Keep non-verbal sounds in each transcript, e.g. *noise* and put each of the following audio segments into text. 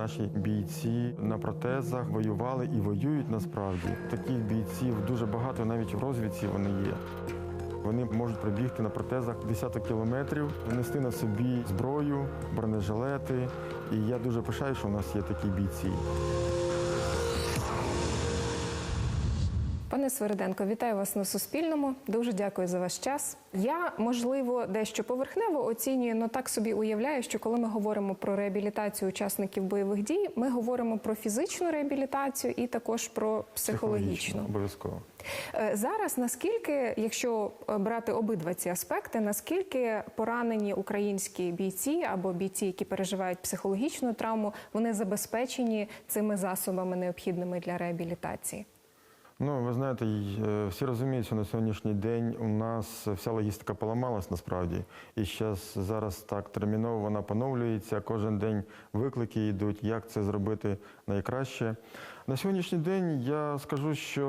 наші бійці на протезах воювали і воюють насправді. Таких бійців дуже багато, навіть в розвідці вони є. Вони можуть пробігти на протезах десяток кілометрів, нести на собі зброю, бронежилети. І я дуже пишаю, що у нас є такі бійці. Пане Свериденко, вітаю вас на Суспільному. Дуже дякую за ваш час. Я, можливо, дещо поверхнево оцінюю, але так собі уявляю, що коли ми говоримо про реабілітацію учасників бойових дій, ми говоримо про фізичну реабілітацію і також про психологічну. Обов'язково. Е, Зараз наскільки, якщо брати обидва ці аспекти, наскільки поранені українські бійці або бійці, які переживають психологічну травму, вони забезпечені цими засобами необхідними для реабілітації? Ну, ви знаєте, е, всі розуміють, що на сьогоднішній день у нас вся логістика поламалась насправді. І зараз зараз так терміново вона поновлюється. Кожен день виклики йдуть, як це зробити найкраще. На сьогоднішній день я скажу, що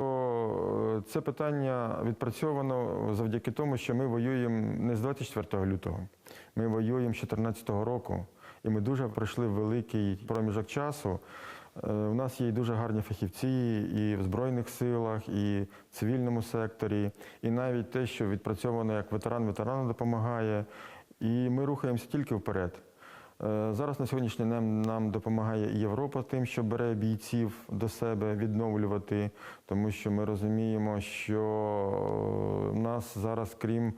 е, це питання відпрацьовано завдяки тому, що ми воюємо не з 24 лютого, ми воюємо з 2014 року. І ми дуже пройшли великий проміжок часу. Е, У нас є дуже гарні фахівці і в Збройних силах, і в цивільному секторі, і навіть те, що відпрацьовано як ветеран ветерану допомагає. І ми рухаємося тільки вперед. Е, Зараз на сьогоднішній день нам допомагає і Європа тим, що бере бійців до себе відновлювати, тому що ми розуміємо, що в нас зараз, крім е,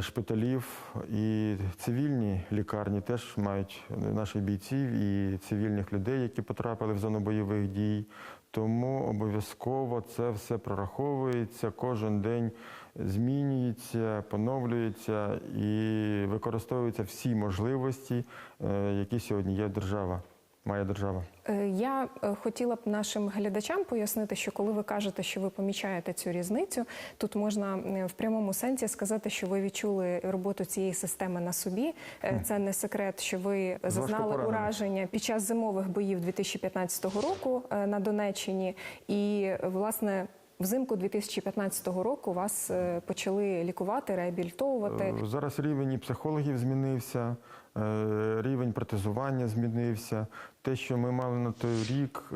шпиталів і цивільні лікарні теж мають наших бійців і цивільних людей, які потрапили в зону бойових дій. Тому обов'язково це все прораховується, кожен день змінюється, поновлюється і використовуються всі можливості, е, які сьогодні є держава, має держава. Е, Я е, хотіла б нашим глядачам пояснити, що коли ви кажете, що ви помічаєте цю різницю, тут можна в прямому сенсі сказати, що ви відчули роботу цієї системи на собі. Е, Це не секрет, що ви зазнали ураження під час зимових боїв 2015 року на Донеччині, і власне. Взимку 2015 року вас е, почали лікувати, реабілітовувати. Е, Зараз рівень і психологів змінився, е, рівень протезування змінився. Те, що ми мали на той рік,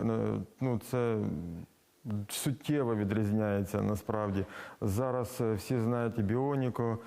ну це суттєво відрізняється насправді. Зараз всі знають і біоніку.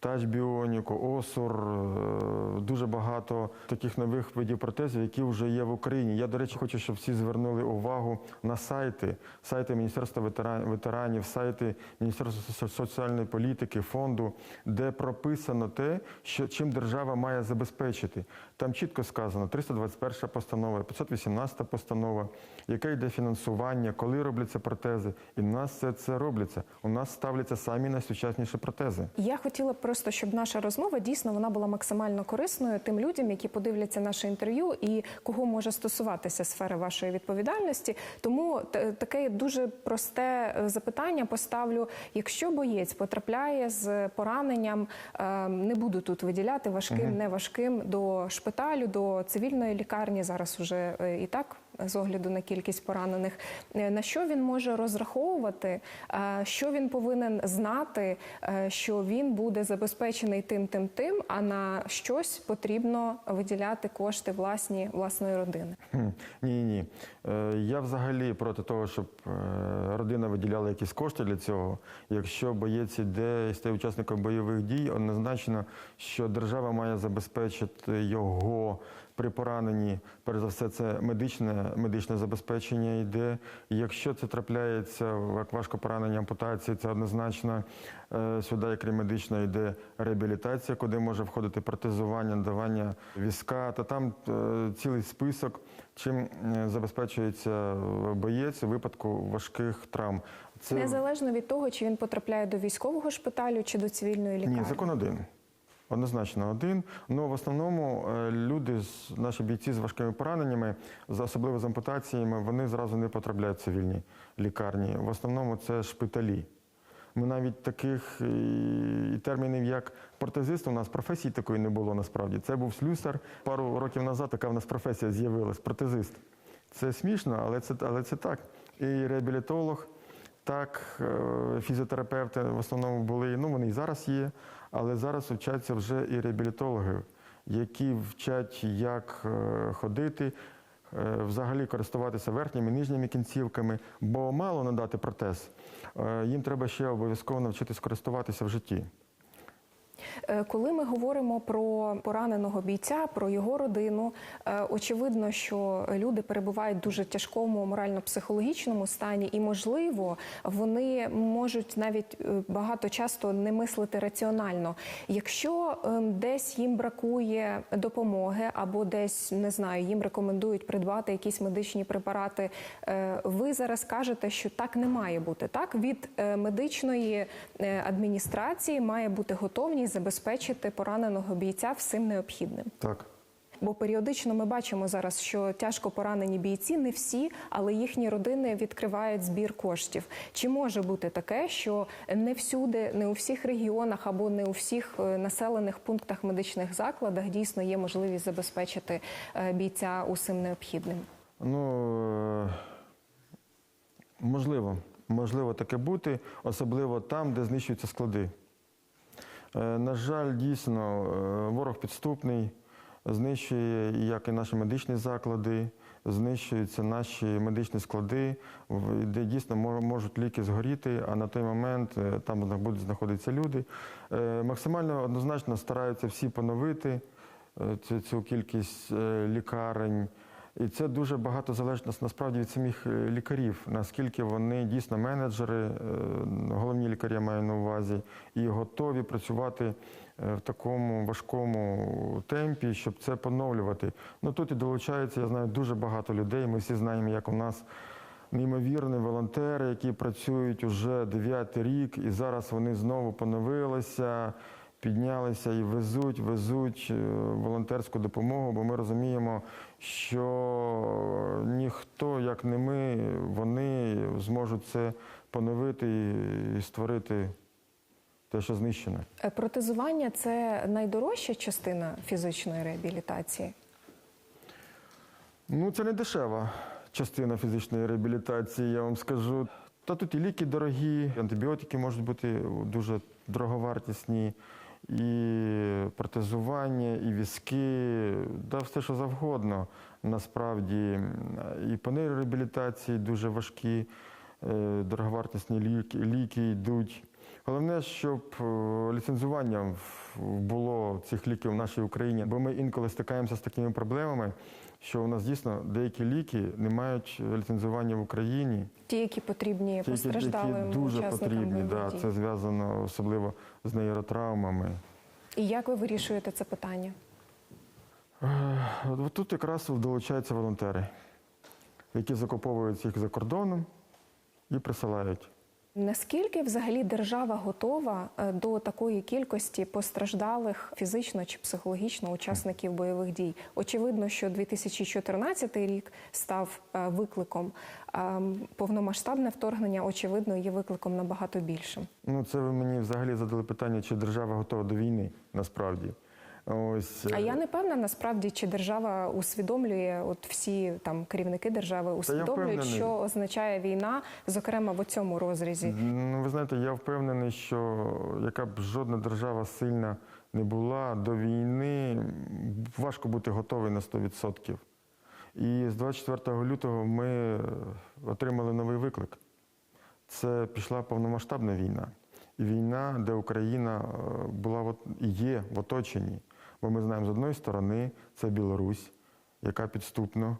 Тач біоніку, осур, е, дуже багато таких нових видів протезів, які вже є в Україні. Я, до речі, хочу, щоб всі звернули увагу на сайти, сайти Міністерства ветеранів, сайти Міністерства соціальної політики, фонду, де прописано те, що чим держава має забезпечити. Там чітко сказано 321 постанова, 518 постанова, яке йде фінансування, коли робляться протези. І в нас це, це робляться. У нас ставляться самі найсучасніші протези. Я хотіла просто, щоб наша розмова дійсно вона була максимально корисною тим людям, які подивляться наше інтерв'ю і кого може стосуватися сфери вашої відповідальності. Тому таке дуже просте е, запитання поставлю: якщо боєць потрапляє з пораненням, е, не буду тут виділяти важким, неважким до шпиталю, до цивільної лікарні. Зараз уже е, і так з огляду на кількість поранених, е, на що він може розраховувати, е, що він повинен знати, е, що він буде забезпечений тим, тим, тим, а на щось потрібно виділяти кошти власні власної родини. Ні, ні. Я взагалі проти того, щоб родина виділяла якісь кошти для цього. Якщо боєць іде і стає учасником бойових дій, однозначно, що держава має забезпечити його при пораненні. Перш за все, це медичне, медичне забезпечення йде. Якщо це трапляється як важко поранення ампутації, це однозначно е, сюди, як крім медичної, йде реабілітація, куди може входити протезування, надавання візка, та там е, цілий список, чим е, забезпечується боєць у випадку важких травм. Це Незалежно від того, чи він потрапляє до військового шпиталю чи до цивільної лікарні. ні, закон один. Однозначно один. Ну в основному е, люди, наші бійці з важкими пораненнями, особливо з ампутаціями, вони зразу не потрапляють в цивільні лікарні. В основному це шпиталі. Ми навіть таких і термінів, як протезист, у нас професії такої не було насправді. Це був слюсар. Пару років назад така в нас професія з'явилась протезист. Це смішно, але це, але це так. І реабілітолог, так, е, фізіотерапевти в основному були, ну вони і зараз є, але зараз вчаться вже і реабілітологи. які вчать, як е, ходити, е, взагалі користуватися верхніми нижніми кінцівками, бо мало надати протез. Їм треба ще обов'язково навчитись користуватися в житті. Е, Коли ми говоримо про пораненого бійця, про його родину, е, очевидно, що люди перебувають в дуже тяжкому морально-психологічному стані, і можливо, вони можуть навіть е, багато часто не мислити раціонально. Якщо десь їм бракує допомоги, або десь не знаю, їм рекомендують придбати якісь медичні препарати, ви зараз кажете, що так не має бути. Так від медичної адміністрації має бути готовність забезпечити пораненого бійця всім необхідним. Так. Бо періодично ми бачимо зараз, що тяжко поранені бійці, не всі, але їхні родини відкривають збір коштів. Чи може бути таке, що не всюди, не у всіх регіонах або не у всіх е, населених пунктах медичних закладах дійсно є можливість забезпечити е, бійця усім необхідним? Ну, е, можливо, можливо таке бути, особливо там, де знищуються склади. Е, На жаль, дійсно, е, ворог підступний, знищує як і наші медичні заклади, знищуються наші медичні склади, де дійсно можуть ліки згоріти, а на той момент е, там будуть знаходитися люди. Максимально однозначно стараються всі поновити цю, кількість лікарень. І це дуже багато залежить насправді від самих е, лікарів, наскільки вони дійсно менеджери, е, головні лікарі я маю на увазі, і готові працювати е, в такому важкому темпі, щоб це поновлювати. Ну тут і долучається, я знаю, дуже багато людей. Ми всі знаємо, як у нас неймовірні волонтери, які працюють уже дев'ятий рік, і зараз вони знову поновилися. Піднялися і везуть, везуть е, волонтерську допомогу, бо ми розуміємо, що ніхто, як не ми, вони зможуть це поновити і- створити те, що знищене. Е, Протезування це найдорожча частина фізичної реабілітації. Ну, це не дешева частина фізичної реабілітації, я вам скажу. Та тут і ліки дорогі, антибіотики можуть бути дуже дороговартісні, і протезування, і візки, да все, що завгодно. Насправді і по нейрореабілітації дуже важкі, е, дороговартісні ліки, ліки йдуть. Головне, щоб е, ліцензування було цих ліків в нашій Україні, бо ми інколи стикаємося з такими проблемами, що у нас дійсно деякі ліки не мають ліцензування в Україні. Ті, які потрібні Ті, які дуже потрібні. Да, це зв'язано особливо з нейротравмами. І як ви вирішуєте це питання? Е, Тут якраз долучаються волонтери, які закуповують їх за кордоном і присилають. Наскільки взагалі держава готова е, до такої кількості постраждалих фізично чи психологічно учасників бойових дій? Очевидно, що 2014 рік став е, викликом. Повномасштабне вторгнення, очевидно, є викликом набагато більшим. Ну, це ви мені взагалі задали питання, чи держава готова до війни насправді. Ось А е, я не певна насправді, чи держава усвідомлює, от всі там керівники держави усвідомлюють, що означає війна, зокрема в цьому розрізі. Ну, ви знаєте, я впевнений, що яка б жодна держава сильна не була до війни, важко бути готовий на 100%. І з 24 лютого ми е, отримали новий виклик. Це пішла повномасштабна війна. Війна, де Україна е, була і є в оточенні. Бо ми знаємо, з одної сторони, це Білорусь, яка підступно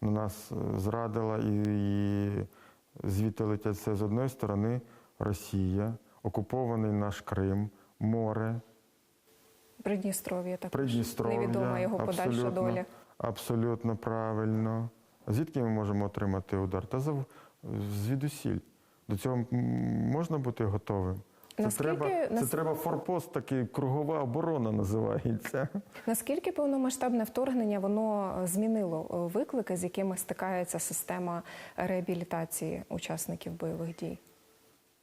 на нас е, зрадила, і, і звідти летять це з одної сторони Росія, окупований наш Крим, море, Придністров'я Придністров'я. невідома його подальша доля. Абсолютно правильно. Звідки ми можемо отримати удар? Та звідусіль. До цього можна бути готовим. Це, Наскільки- треба, це нас- треба форпост, такий кругова оборона називається. *laughs* Наскільки повномасштабне вторгнення воно е, змінило е, виклики, з якими стикається система реабілітації учасників бойових дій?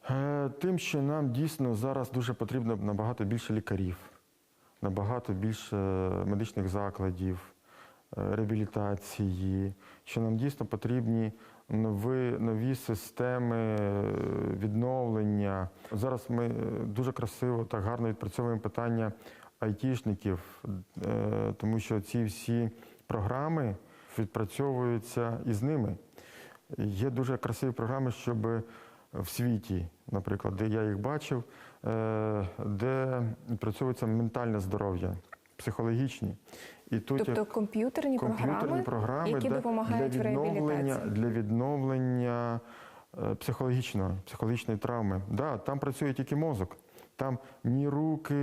Е, Тим, що нам дійсно зараз дуже потрібно набагато більше лікарів, набагато більше медичних закладів, реабілітації, що нам дійсно потрібні нові, нові системи е, відновлення. Зараз ми е, дуже красиво так гарно відпрацьовуємо питання айтішників, е, тому що ці всі програми відпрацьовуються із ними. Є дуже красиві програми, щоб в світі, наприклад, де я їх бачив, де відпрацьовується ментальне здоров'я, психологічні. І тут Тобто комп'ютерні, комп'ютерні програми, програми які да, допомагають для відновлення, реабілітації. для відновлення е, психологічної, психологічної травми. Да, там працює тільки мозок. Там ні руки,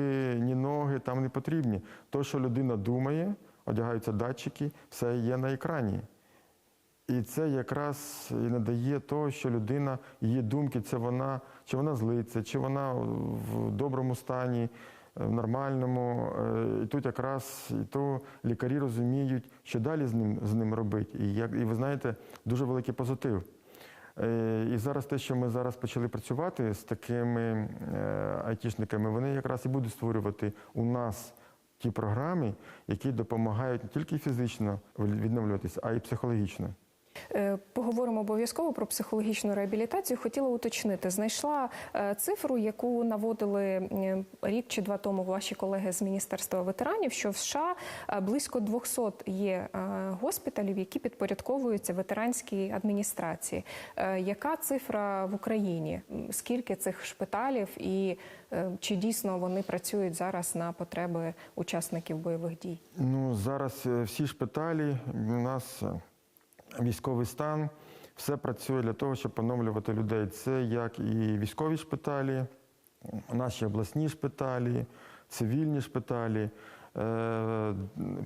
ні ноги там не потрібні. То, що людина думає, одягаються датчики, все є на екрані. І це якраз і надає того, що людина, її думки, це вона, чи вона злиться, чи вона в доброму стані, в нормальному. Е, І тут якраз і то лікарі розуміють, що далі з ним, з ним робити. І, як, і ви знаєте, дуже великий позитив. Е, І зараз те, що ми зараз почали працювати з такими е, айтішниками, вони якраз і будуть створювати у нас ті програми, які допомагають не тільки фізично відновлюватися, а й психологічно. Е, Поговоримо обов'язково про психологічну реабілітацію. Хотіла уточнити, знайшла е, цифру, яку наводили е, рік чи два тому ваші колеги з міністерства ветеранів, що в США близько 200 є госпіталів, які підпорядковуються ветеранській адміністрації. Яка цифра в Україні? Скільки цих шпиталів і чи дійсно вони працюють зараз на потреби учасників бойових дій? Ну, зараз всі шпиталі, у нас військовий стан, все працює для того, щоб поновлювати людей. Це як і військові шпиталі, наші обласні шпиталі, цивільні шпиталі, е,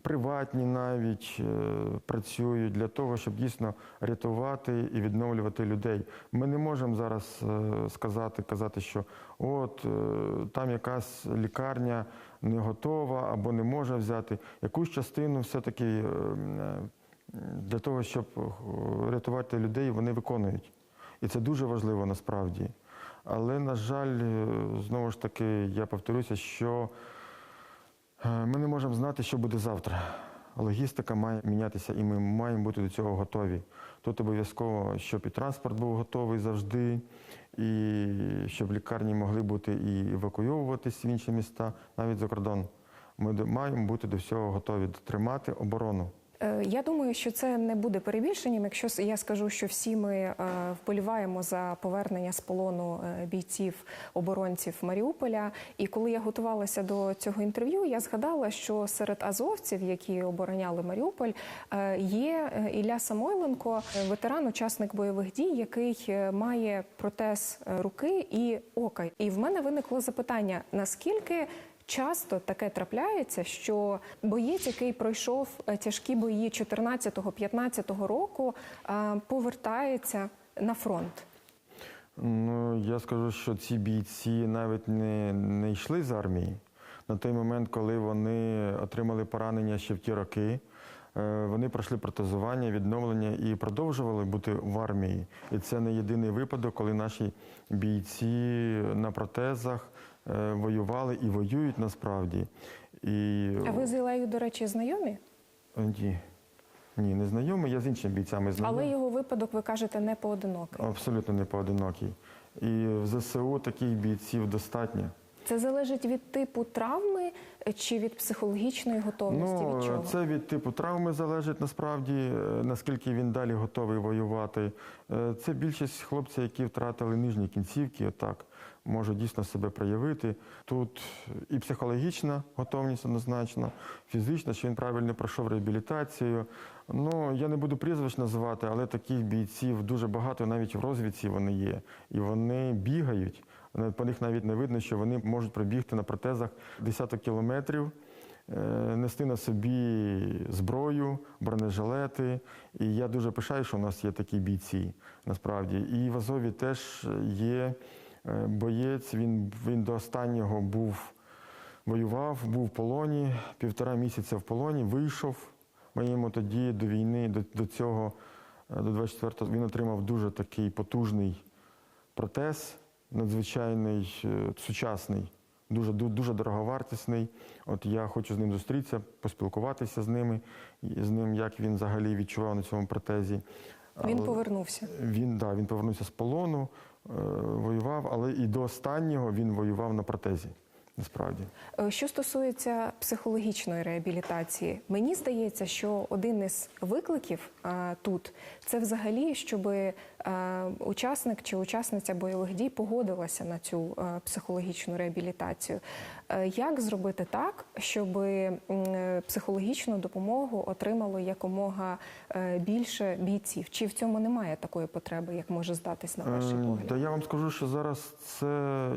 приватні навіть е, працюють для того, щоб дійсно рятувати і відновлювати людей. Ми не можемо зараз е, сказати, казати, що от там якась лікарня не готова або не може взяти. Якусь частину все-таки для того, щоб е, рятувати людей, вони виконують. І це дуже важливо насправді. Але, на жаль, е, знову ж таки, я повторюся, що е, ми не можемо знати, що буде завтра. Логістика має мінятися, і ми маємо бути до цього готові. Тут обов'язково, щоб і транспорт був готовий завжди, і щоб лікарні могли бути і евакуйовуватись в інші міста, навіть за кордон. Ми маємо бути до всього готові тримати оборону. Е, Я думаю, що це не буде перебільшенням, якщо я скажу, що всі ми е, вболіваємо за повернення з полону е, бійців оборонців Маріуполя. І коли я готувалася до цього інтерв'ю, я згадала, що серед азовців, які обороняли Маріуполь, є Ілля Самойленко, е, ветеран, учасник бойових дій, який має протез руки і ока. І в мене виникло запитання: наскільки Часто таке трапляється, що боєць, який пройшов е, тяжкі бої 14-15 року, е, повертається на фронт. Ну, я скажу, що ці бійці навіть не, не йшли з армії. На той момент, коли вони отримали поранення ще в ті роки, е, вони пройшли протезування, відновлення і продовжували бути в армії. І це не єдиний випадок, коли наші бійці на протезах воювали і воюють насправді. І... А ви з Ілею, до речі, знайомі? Ні, ні, не знайомий, я з іншими бійцями знайомий. Але його випадок, ви кажете, не поодинокий. Абсолютно не поодинокий. І в ЗСУ таких бійців достатньо. Це залежить від типу травми е, чи від психологічної готовності? від чого? Ну, це від типу травми залежить насправді, е, наскільки він далі готовий воювати. Е, Це більшість хлопців, які втратили нижні кінцівки, отак можуть дійсно себе проявити. Тут і психологічна готовність однозначно, фізична, що він правильно пройшов реабілітацію. Ну, я не буду прізвищ називати, але таких бійців дуже багато, навіть в розвідці вони є. І вони бігають. По них навіть не видно, що вони можуть пробігти на протезах десяток кілометрів, е, нести на собі зброю, бронежилети. І я дуже пишаю, що у нас є такі бійці насправді. І в Азові теж є боєць, він, він до останнього був, воював, був в полоні, півтора місяця в полоні, вийшов. Ми йому тоді до війни, до, до цього, е, до 24-го, він отримав дуже такий потужний протез, надзвичайний, е, сучасний, дуже, дуже дороговартісний. От я хочу з ним зустрітися, поспілкуватися з ними, з ним, як він взагалі відчував на цьому протезі. Він повернувся. він, да, він повернувся з полону, е, воював, але і до останнього він воював на протезі. насправді. Е, Що стосується психологічної реабілітації, мені здається, що один із викликів а, тут це взагалі, щоб е, учасник чи учасниця бойових дій погодилася на цю а, психологічну реабілітацію. Е, Як зробити так, щоб е, психологічну допомогу отримало якомога е, більше бійців? Чи в цьому немає такої потреби, як може здатись на Е, погляд? Та я вам скажу, що зараз це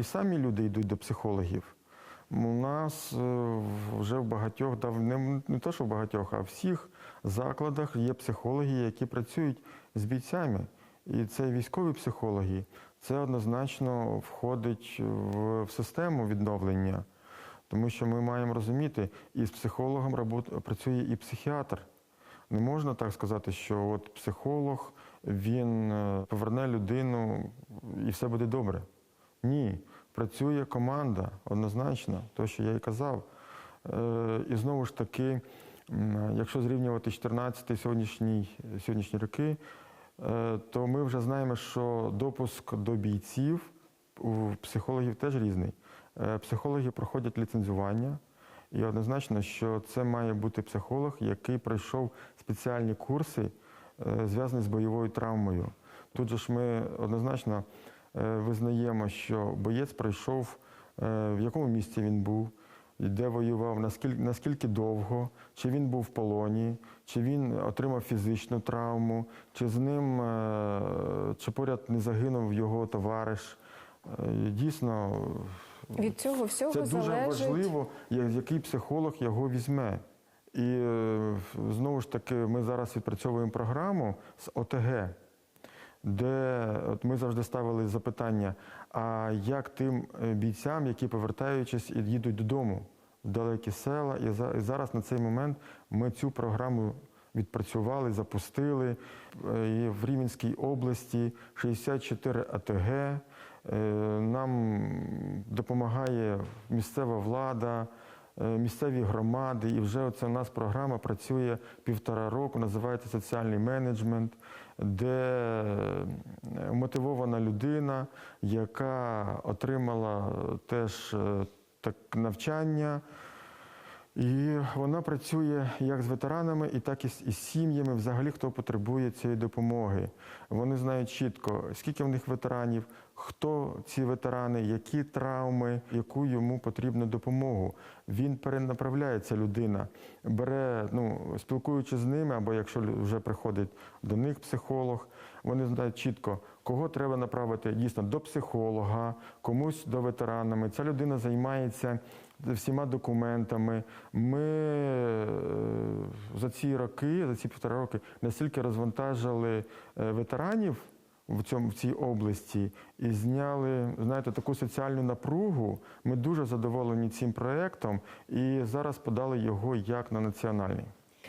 і- самі люди йдуть до психологів. У нас вже в багатьох, дав- не, не то, що в багатьох, а в всіх закладах є психологи, які працюють з бійцями. І це військові психологи. Це однозначно входить в, систему відновлення. Тому що ми маємо розуміти, і з психологом работ- працює і психіатр. Не можна так сказати, що от психолог він е, поверне людину і все буде добре. Ні, працює команда однозначно, то, що я і казав. Е, І знову ж таки, якщо зрівнювати 14 сьогоднішні, сьогоднішні роки, то ми вже знаємо, що допуск до бійців у психологів теж різний. Е, Психологи проходять ліцензування, і однозначно, що це має бути психолог, який пройшов спеціальні курси, е, зв'язані з бойовою травмою. Тут же ж ми однозначно е, визнаємо, що боєць пройшов, е, в якому місці він був, де воював, наскільки, наскільки довго, чи він був в полоні, чи він отримав фізичну травму, чи з ним, е, чи поряд не загинув його товариш. Е, Дійсно, Від цього всього це дуже залежить важливо, який психолог його візьме. І е, знову ж таки, ми зараз відпрацьовуємо програму з ОТГ, де от ми завжди ставили запитання: а як тим е, бійцям, які повертаючись і їдуть додому в далекі села, і і зараз на цей момент ми цю програму відпрацювали, запустили. Е, І в Рівненській області 64 АТГ. Е, Нам допомагає місцева влада, місцеві громади, і вже оце у нас програма працює півтора року, називається соціальний менеджмент, де е, мотивована людина, яка отримала теж е, так навчання. І вона працює як з ветеранами, і так і з, сім'ями, взагалі, хто потребує цієї допомоги. Вони знають чітко, скільки в них ветеранів, хто ці ветерани, які травми, яку йому потрібну допомогу. Він перенаправляє ця людина, бере, ну, спілкуючись з ними, або якщо вже приходить до них психолог, вони знають чітко, кого треба направити дійсно до психолога, комусь до ветеранами. Ця людина займається всіма документами. Ми е, за ці роки, за ці півтора роки, настільки розвантажили е, ветеранів в цьому в цій області і зняли, знаєте, таку соціальну напругу. Ми дуже задоволені цим проектом і зараз подали його як на національний.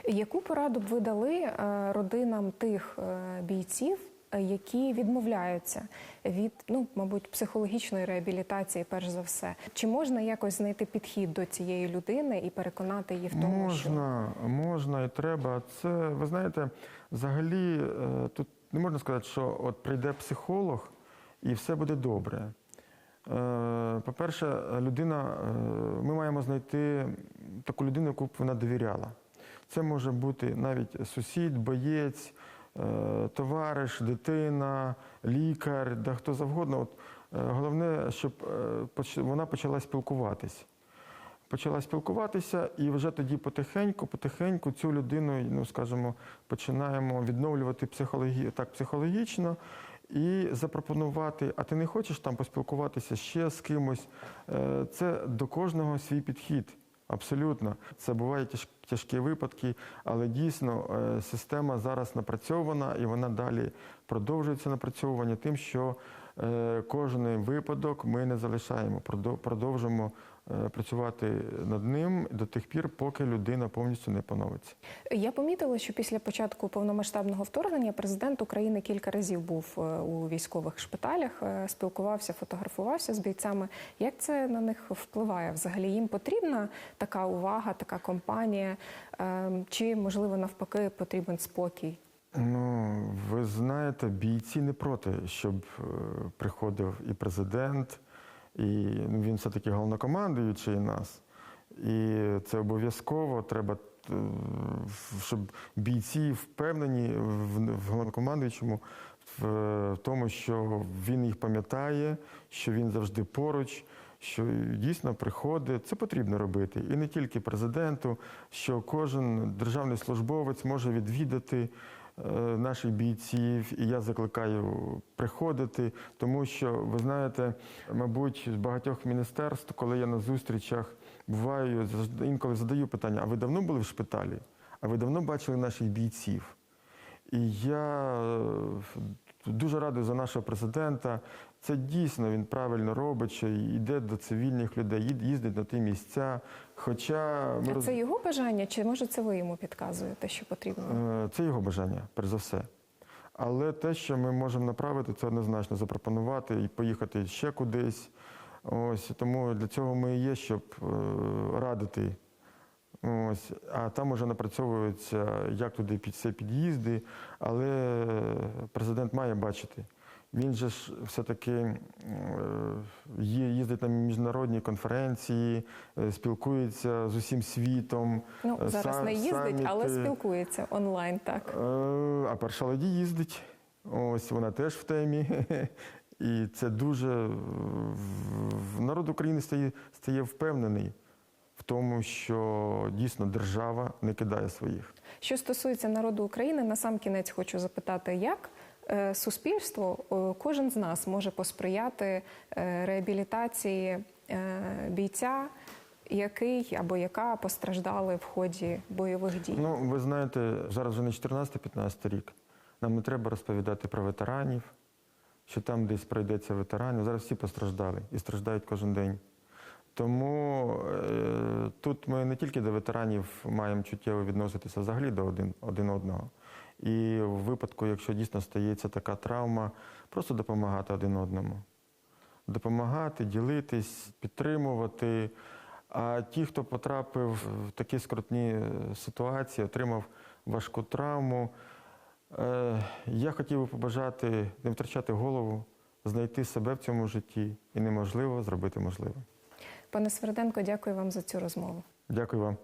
Яку пораду б ви дали е, родинам тих бійців, які відмовляються від, ну, мабуть, психологічної реабілітації, перш за все? Чи можна якось знайти підхід до цієї людини і переконати її в тому, що Можна, можна і треба. Це ви знаєте, взагалі е, тут не можна сказати, що от прийде психолог і все буде добре. Е, По-перше, людина, е, ми маємо знайти таку людину, яку б вона довіряла. Це може бути навіть сусід, боєць, товариш, дитина, лікар, да хто завгодно. От, е, головне, щоб е, вона почала спілкуватись почала спілкуватися, і вже тоді потихеньку, потихеньку цю людину, ну скажімо, починаємо відновлювати психологі... так психологічно і запропонувати, а ти не хочеш там поспілкуватися ще з кимось. Е, Це до кожного свій підхід. Абсолютно, це бувають тяж- тяжкі випадки, але дійсно е, система зараз напрацьована і вона далі продовжується напрацьовування тим, що е, кожен випадок ми не залишаємо, продовжуємо працювати над ним до тих пір, поки людина повністю не поновиться. я помітила, що після початку повномасштабного вторгнення президент України кілька разів був е, у військових шпиталях, е, спілкувався, фотографувався з бійцями. Як це на них впливає? Взагалі їм потрібна така увага, така компанія, Е, чи можливо навпаки потрібен спокій? Ну, ви знаєте, бійці не проти, щоб е, приходив і президент, І він все-таки головнокомандуючий нас. І це обов'язково треба, е, щоб бійці впевнені в, головнокомандуючому в, тому, що він їх пам'ятає, що він завжди поруч, що дійсно приходить. Це потрібно робити. І не тільки президенту, що кожен державний службовець може відвідати наших бійців, і я закликаю приходити, тому що ви знаєте, мабуть, з багатьох міністерств, коли я на зустрічах буваю, інколи задаю питання: а ви давно були в шпиталі? А ви давно бачили наших бійців? І я е, дуже радий за нашого президента. Це дійсно він правильно робить, що йде до цивільних людей, їздить на ті місця. Хоча ми А це його бажання, чи може це ви йому підказуєте, що потрібно? Е, Це його бажання, перш за все. Але те, що ми можемо направити, це однозначно запропонувати і поїхати ще кудись. Ось тому для цього ми і є, щоб е, радити. Ось, а там вже напрацьовується, як туди під все під'їзди, але президент має бачити. Він же ж все-таки е, їздить на міжнародні конференції, е, спілкується з усім світом. Ну е, зараз са- не їздить, але спілкується онлайн. Так А перша леді їздить. Ось вона теж в темі. *laughs* І це дуже народ України стає, стає впевнений тому, що дійсно держава не кидає своїх. що стосується народу України, на сам кінець хочу запитати, як е, суспільство, е, кожен з нас може посприяти е, реабілітації бійця, який або яка постраждали в ході бойових дій. Ну, ви знаєте, зараз вже не 14-15 рік. Нам не треба розповідати про ветеранів, що там десь пройдеться ветеранів. Зараз всі постраждали і страждають кожен день. Тому е, тут ми не тільки до ветеранів маємо чуттєво відноситися взагалі до один, один одного. І в випадку, якщо дійсно стається така травма, просто допомагати один одному. Допомагати, ділитись, підтримувати. А ті, хто потрапив в такі скрутні е, ситуації, отримав важку травму, е, я хотів би побажати не втрачати голову, знайти себе в цьому житті і неможливо зробити можливим. Пане Сверденко, дякую вам за цю розмову. Дякую вам.